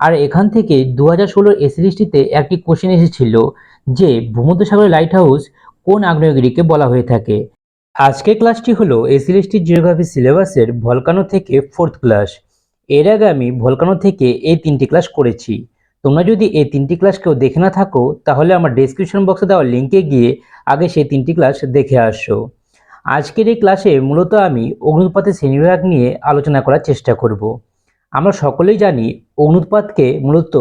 আর এখান থেকে দু হাজার ষোলোর এসিরিজটিতে একটি কোশ্চেন এসেছিল, যে ভূমধ্যসাগরের লাইট হাউস কোন আগ্নেয়গিরিকে বলা হয়ে থাকে? আজকের ক্লাসটি হলো এসিরিজটি জিওগ্রাফি সিলেবাসের ভলকানো থেকে ফোর্থ ক্লাস এর আগে আমি ভলকানো থেকে এই তিনটি ক্লাস করেছি। তোমরা যদি এই তিনটি ক্লাস কেউ দেখে না থাকো, তাহলে আমার ডেসক্রিপশন বক্সে দেওয়া লিঙ্কে গিয়ে আগে সেই তিনটি ক্লাস দেখে আসো। আজকের এই ক্লাসে মূলত আমি অগ্নুৎপাতের শ্রেণীবিভাগ নিয়ে আলোচনা করার চেষ্টা করব। আমরা সকলেই জানি অগ্নুৎপাতকে মূলত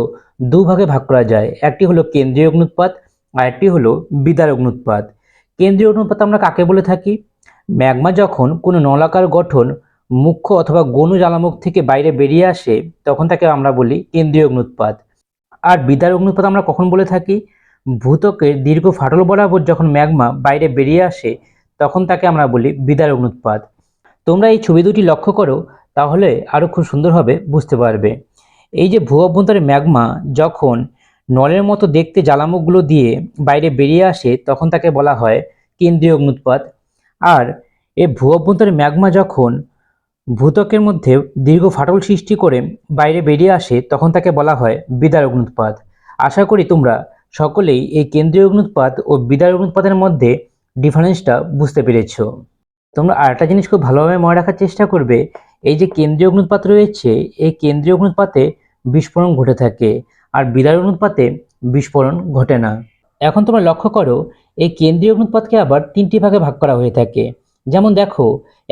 দুভাগে ভাগ করা যায়। একটি হলো কেন্দ্রীয় অগ্নুৎপাত আর একটি হলো বিদার অগ্নুৎপাত কেন্দ্রীয় অগ্নুৎপাত আমরা কাকে বলে থাকি? ম্যাগমা যখন কোনো নলাকার গঠন মুখ্য অথবা গনু জ্বালামুখ থেকে বাইরে বেরিয়ে আসে, তখন তাকে আমরা বলি কেন্দ্রীয় অগ্নুৎপাত আর বিদার অগ্নুৎপাত আমরা কখন বলে থাকি? ভূতকের দীর্ঘ ফাটল বরাবর যখন ম্যাগমা বাইরে বেরিয়ে আসে, তখন তাকে আমরা বলি বিদার অগ্নুৎপাত তোমরা এই ছবি দুটি লক্ষ্য করো তাহলে আরও খুব সুন্দরভাবে বুঝতে পারবে। এই যে ভূ অভ্যন্তরে ম্যাগমা যখন নলের মতো দেখতে জ্বালামুখগুলো দিয়ে বাইরে বেরিয়ে আসে, তখন তাকে বলা হয় কেন্দ্রীয় অগ্নুৎপাত। আর এ ভূ অভ্যন্তরে ম্যাগমা যখন ভূতকের মধ্যে দীর্ঘ ফাটল সৃষ্টি করে বাইরে বেরিয়ে আসে, তখন তাকে বলা হয় বিদার অগ্নুৎপাত। আশা করি তোমরা সকলেই এই কেন্দ্রীয় অগ্নুৎপাত ও বিদার অগ্নুৎপাতের মধ্যে ডিফারেন্সটা বুঝতে পেরেছ। তোমরা আরেকটা জিনিস খুব ভালোভাবে মনে রাখার চেষ্টা করবে এই যে কেন্দ্রীয় অগ্নুৎপাত রয়েছে, এই কেন্দ্রীয় অগ্নুৎপাতে বিস্ফোরণ ঘটে থাকে আর বিদায় অগ্নুৎপাতে বিস্ফোরণ ঘটে না। এখন তোমরা লক্ষ্য করো, এই কেন্দ্রীয় অগ্নুৎপাতকে আবার তিনটি ভাগে ভাগ করা হয়ে থাকে। যেমন দেখো,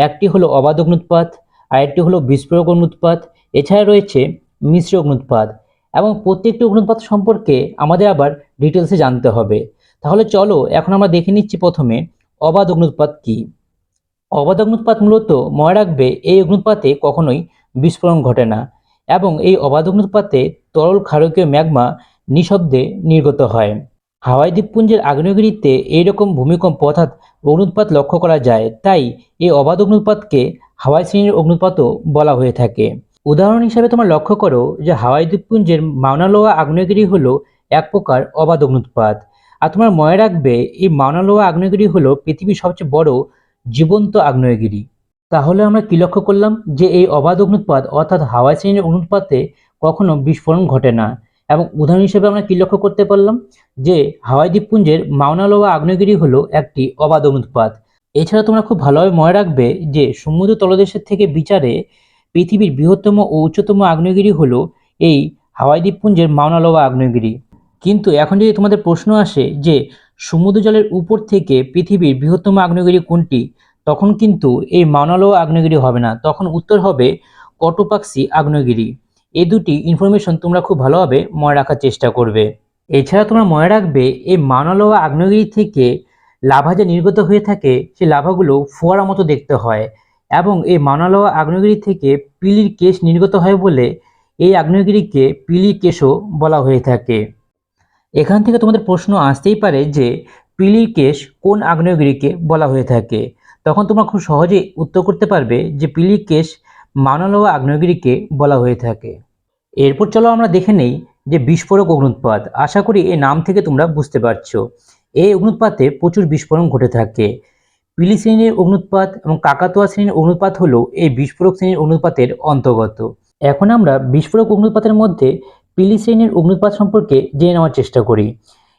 একটি হলো অবাধ অগ্নুৎপাত আরেকটি হলো বিস্ফোরক অগ্নুৎপাত এছাড়া রয়েছে মিশ্র অগ্নুৎপাত এবং প্রত্যেকটি অগ্নুৎপাত সম্পর্কে আমাদের আবার ডিটেলসে জানতে হবে। তাহলে চলো, এখন আমরা দেখে নিচ্ছি প্রথমে অবাধ অগ্নুৎপাত কী। অবাধ অগ্নুৎপাত মূলত মনে রাখবে এই অগ্নুৎপাতে কখনোই বিস্ফোরণ ঘটে না এবং এই অবাধ অগ্নুৎপাতে তরল ক্ষারকীয় ম্যাগমা নিঃশব্দে নির্গত হয়। হাওয়াই দ্বীপপুঞ্জের আগ্নেয়গিরিতে এইরকম ভূমিকম্প অর্থাৎ অগ্নুৎপাত লক্ষ্য করা যায়, তাই এই অবাধ অগ্নুৎপাতকে হাওয়াই শ্রেণির অগ্নুৎপাতও বলা হয়ে থাকে। উদাহরণ হিসাবে তোমরা লক্ষ্য করো যে হাওয়াই দ্বীপপুঞ্জের মাউনালোয়া আগ্নেয়গিরি হলো এক প্রকার অবাধ অগ্নুৎপাত আর তোমার মনে রাখবে এই মাউনালোয়া আগ্নেয়গিরি হলো পৃথিবীর সবচেয়ে বড় জীবন্ত আগ্নেয়গিরি। তাহলে আমরা কি লক্ষ্য করলাম যে এই অবাধ অগ্নুৎপাত অর্থাৎ হাওয়াই শ্রেণির অনুৎপাতে কখনো বিস্ফোরণ ঘটে না এবং উদাহরণ হিসেবে আমরা কি লক্ষ্য করতে পারলাম যে হাওয়াই দ্বীপপুঞ্জের মাউনালোয়া আগ্নেয়গিরি হলো একটি অবাধ অগ্নুৎপাত এছাড়া তোমরা খুব ভালোভাবে মনে রাখবে যে সমুদ্র তলদেশের থেকে বিচারে পৃথিবীর বৃহত্তম ও উচ্চতম আগ্নেয়গিরি হলো এই হাওয়াই দ্বীপপুঞ্জের মাউনালোয়া আগ্নেয়গিরি। কিন্তু এখন যদি তোমাদের প্রশ্ন আসে যে সমুদ্র জলের উপর থেকে পৃথিবীর বৃহত্তম আগ্নেয়গিরি কোনটি? তখন কিন্তু এই মাউনালোয়া আগ্নেয়গিরি হবে না। তখন উত্তর হবে কটোপাক্সি আগ্নেয়গিরি। এই দুটি ইনফরমেশন তোমরা খুব ভালোভাবে মনে রাখার চেষ্টা করবে। এছাড়া তোমরা মনে রাখবে, এই মাউনালোয়া আগ্নেয়গিরি থেকে লাভা যে নির্গত হয়ে থাকে, সেই লাভাগুলো ফোয়ারা মতো দেখতে হয় এবং এই মাউনালোয়া আগ্নেয়গিরি থেকে পিলির কেশ নির্গত হয় বলে এই আগ্নেয়গিরিকে পিলির কেশও বলা হয়ে থাকে। এখান থেকে তোমাদের প্রশ্ন আসতেই পারে যে পিলির কেশ কোন আগ্নেয়গিরিকে বলা হয়ে থাকে। তখন তোমরা খুব সহজেই উত্তর করতে পারবে যে পিলির কেশ মাউনালোয়া আগ্নেয়গিরিকে বলা হয়ে থাকে। এরপর চলো আমরা দেখে নেই যে বিস্ফোরক অগ্নুৎপাত। আশা করি এই নাম থেকে তোমরা বুঝতে পারছ। এই অগ্নুৎপাতে প্রচুর বিস্ফোরণ ঘটে থাকে। পিলি শ্রেণির অগ্নুৎপাত এবং কাকাতোয়া শ্রেণির অগ্নুৎপাত হলো এই বিস্ফোরক শ্রেণির অগ্নুৎপাতের অন্তর্গত। এখন আমরা বিস্ফোরক অগ্নুৎপাতের মধ্যে পিলি শ্রেণির অগ্নুৎপাত সম্পর্কে জেনে নেওয়ার চেষ্টা করি।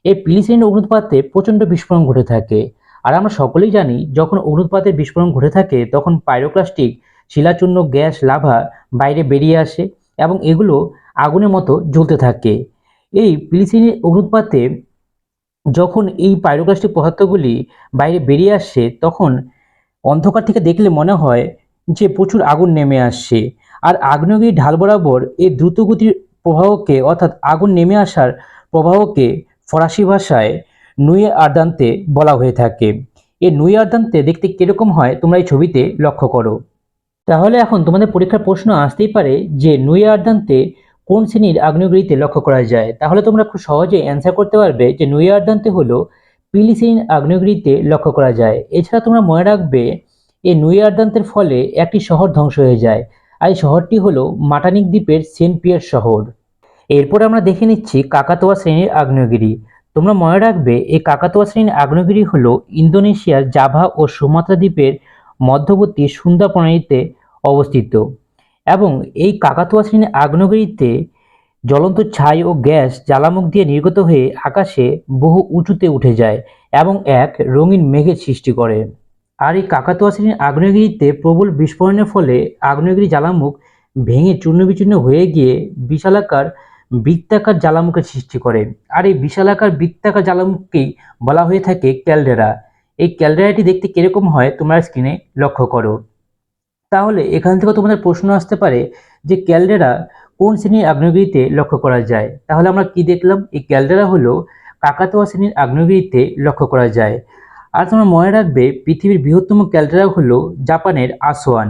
এই পিলি শ্রেণির অগ্নুৎপাতে প্রচণ্ড বিস্ফোরণ ঘটে থাকে। আর আমরা সকলেই জানি, যখন অগ্নুৎপাতের বিস্ফোরণ ঘটে থাকে, তখন পাইরোক্লাস্টিক শিলাচূর্ণ গ্যাস, লাভা বাইরে বেরিয়ে আসে এবং এগুলো আগুনের মতো জ্বলতে থাকে। এই পিলি শ্রেণির অগ্নুৎপাতে যখন এই পাইরোক্লাস্টিক পদার্থগুলি বাইরে বেরিয়ে আসে, তখন অন্ধকার থেকে দেখলে মনে হয় যে প্রচুর আগুন নেমে আসছে। আর আগ্নেয়গিরি ঢাল বরাবর এই দ্রুতগতির প্রবাহকে, অর্থাৎ আগুন নেমে আসার প্রবাহকে ফরাসি ভাষায় নুয়ে আর্দান্তে বলা হয়ে থাকে। এই নুয়ে আর্দান্তে দেখতে কীরকম হয়, তোমরা এই ছবিতে লক্ষ্য করো। তাহলে এখন তোমাদের পরীক্ষার প্রশ্ন আসতেই পারে যে নুয়ে আর্দান্তে কোন শ্রেণির আগ্নেয়গিরিতে লক্ষ্য করা যায়। তাহলে তোমরা খুব সহজে অ্যান্সার করতে পারবে যে নুয়ে আর্দান্তে হলো পিলি শ্রেণির আগ্নেয়গিরিতে লক্ষ্য করা যায়। এছাড়া তোমরা মনে রাখবে, এই নুয়ে আর্দান্তের ফলে একটি শহর ধ্বংস হয়ে যায়। আর এই শহরটি হলো মাটানিক দ্বীপের সেন্ট পিয়ার শহর। এরপর আমরা দেখে নিচ্ছি কাকাতোয়া শ্রেণির আগ্নেয়গিরি। তোমরা মনে রাখবে, এই কাকাতোয়া শ্রেণির আগ্নেয়গিরি হলো ইন্দোনেশিয়ার জাভা ও সুমাত্রা দ্বীপের মধ্যবর্তী সুন্দর প্রণালীতে অবস্থিত। এবং এই কাকাতোয়া শ্রেণির আগ্নেয়গিরিতে জ্বলন্ত ছাই ও গ্যাস জ্বালামুখ দিয়ে নির্গত হয়ে আকাশে বহু উঁচুতে উঠে যায় এবং এক রঙিন মেঘের সৃষ্টি করে। আর এই কাকাতুয়া শ্রেণির আগ্নেয়গিরিতে প্রবল বিস্ফোরণের ফলে আগ্নেয়গিরি জ্বালামুখ ভেঙে চূর্ণবিচূর্ণ হয়ে গিয়ে বিশালাকার বৃত্তাকার জ্বালামুখের সৃষ্টি করে। আর এই বিশালাকার বৃত্তাকার জ্বালামুখকেই বলা হয়ে থাকে ক্যালডেরা। এই ক্যালডেরাটি দেখতে কীরকম হয় তোমরা স্ক্রিনে লক্ষ্য করো। তাহলে এখান থেকে তোমাদের প্রশ্ন আসতে পারে যে ক্যালডেরা কোন শ্রেণির আগ্নেয়গিরিতে লক্ষ্য করা যায়? তাহলে আমরা কি দেখলাম? এই ক্যালডেরা হলো কাকাতোয়া শ্রেণির আগ্নেয়গিরিতে লক্ষ্য করা যায়। আর তোমরা মনে রাখবে, পৃথিবীর বৃহত্তম ক্যালডেরা হলো জাপানের আসোয়ান।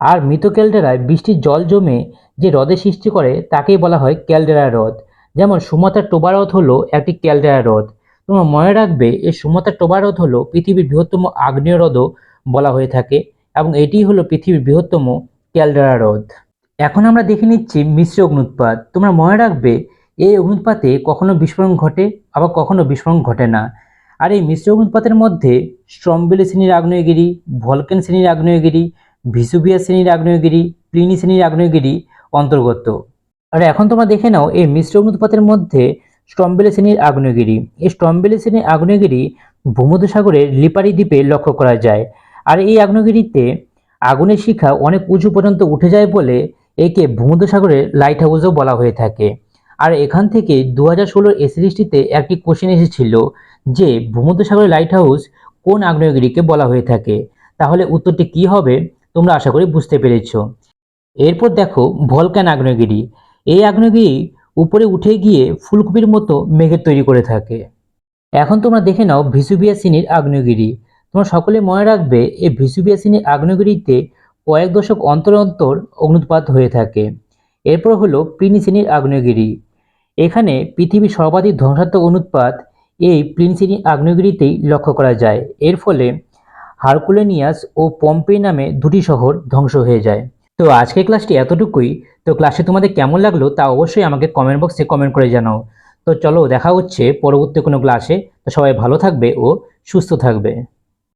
আর মৃত ক্যালডেরায় বৃষ্টির জল জমে যে হ্রদের সৃষ্টি করে, তাকেই বলা হয় ক্যালডেরা হ্রদ। যেমন সুমাত্রার টোবা হ্রদ হলো একটি ক্যালডেরা হ্রদ। তোমরা মনে রাখবে, এই সুমাত্রার টোবা হ্রদ হলো পৃথিবীর বৃহত্তম আগ্নেয় হ্রদও বলা হয়ে থাকে এবং এটিই হলো পৃথিবীর বৃহত্তম ক্যালডেরা হ্রদ। এখন আমরা দেখে নিচ্ছি মিশ্র অগ্নুৎপাত। তোমরা মনে রাখবে, এই অগ্নুৎপাতে কখনো বিস্ফোরণ ঘটে, আবার কখনো বিস্ফোরণ ঘটে না। আর এই মিশ্র অগ্নুৎপাতের মধ্যে স্ট্রম্বেলি শ্রেণির আগ্নেয়গিরি, ভলকেন শ্রেণির আগ্নেয়গিরি, ভিসুভিয়া শ্রেণির আগ্নেয়গিরি, প্লিনি শ্রেণির আগ্নেয়গিরি অন্তর্গত। আর এখন তোমরা দেখে নাও এই মিশ্র অগ্নুৎপাতের মধ্যে স্ট্রম্বেলি শ্রেণির আগ্নেয়গিরি। এই স্ট্রম্বেলি শ্রেণির আগ্নেয়গিরি ভূমধ্যসাগরের লিপারি দ্বীপে লক্ষ্য করা যায়। আর এই আগ্নেয়গিরিতে আগুনের শিখা অনেক উঁচু পর্যন্ত উঠে যায় বলে একে ভূমধ্যসাগরের লাইট হাউসও বলা হয়ে থাকে। আর এখান থেকে দু হাজার ষোলোর এসিরিজটিতে একটি কোশ্চেন এসেছিল যে ভূমধ্যসাগরের লাইট হাউস কোন আগ্নেয়গিরিকে বলা হয়ে থাকে? তাহলে উত্তরটি কি হবে? তোমরা আশা করি বুঝতে পেরেছ। এরপর দেখো ভলকান আগ্নেয়গিরি। এই আগ্নেয়গিরি উপরে উঠে গিয়ে ফুলকপির মতো মেঘের তৈরি করে থাকে। এখন তোমরা দেখে নাও ভিসুবিয়া শ্রেণির আগ্নেয়গিরি। তোমরা সকলে মনে রাখবে, এই ভিসুবিয়া শ্রেণির আগ্নেয়গিরিতে কয়েক দশক অন্তর অন্তর অগ্নুৎপাত হয়ে থাকে। এরপর হলো শ্রেণির আগ্নেয়গিরি। এখানে পৃথিবীর সর্বাধিক ধ্বংসাত্মক অনুৎপাত এই প্রিন্সিনি আগ্নেয়গিরিতেই লক্ষ্য করা যায়। এর ফলে হারকুলেনিয়াস ও পম্পে নামে দুটি শহর ধ্বংস হয়ে যায়। তো আজকের ক্লাসটি এতটুকুই। তো ক্লাসে তোমাদের কেমন লাগল তা অবশ্যই আমাকে কমেন্ট বক্সে কমেন্ট করে জানাও। তো চলো দেখা হচ্ছে পরবর্তী কোনো ক্লাসে তো সবাই ভালো থাকবে ও সুস্থ থাকবে।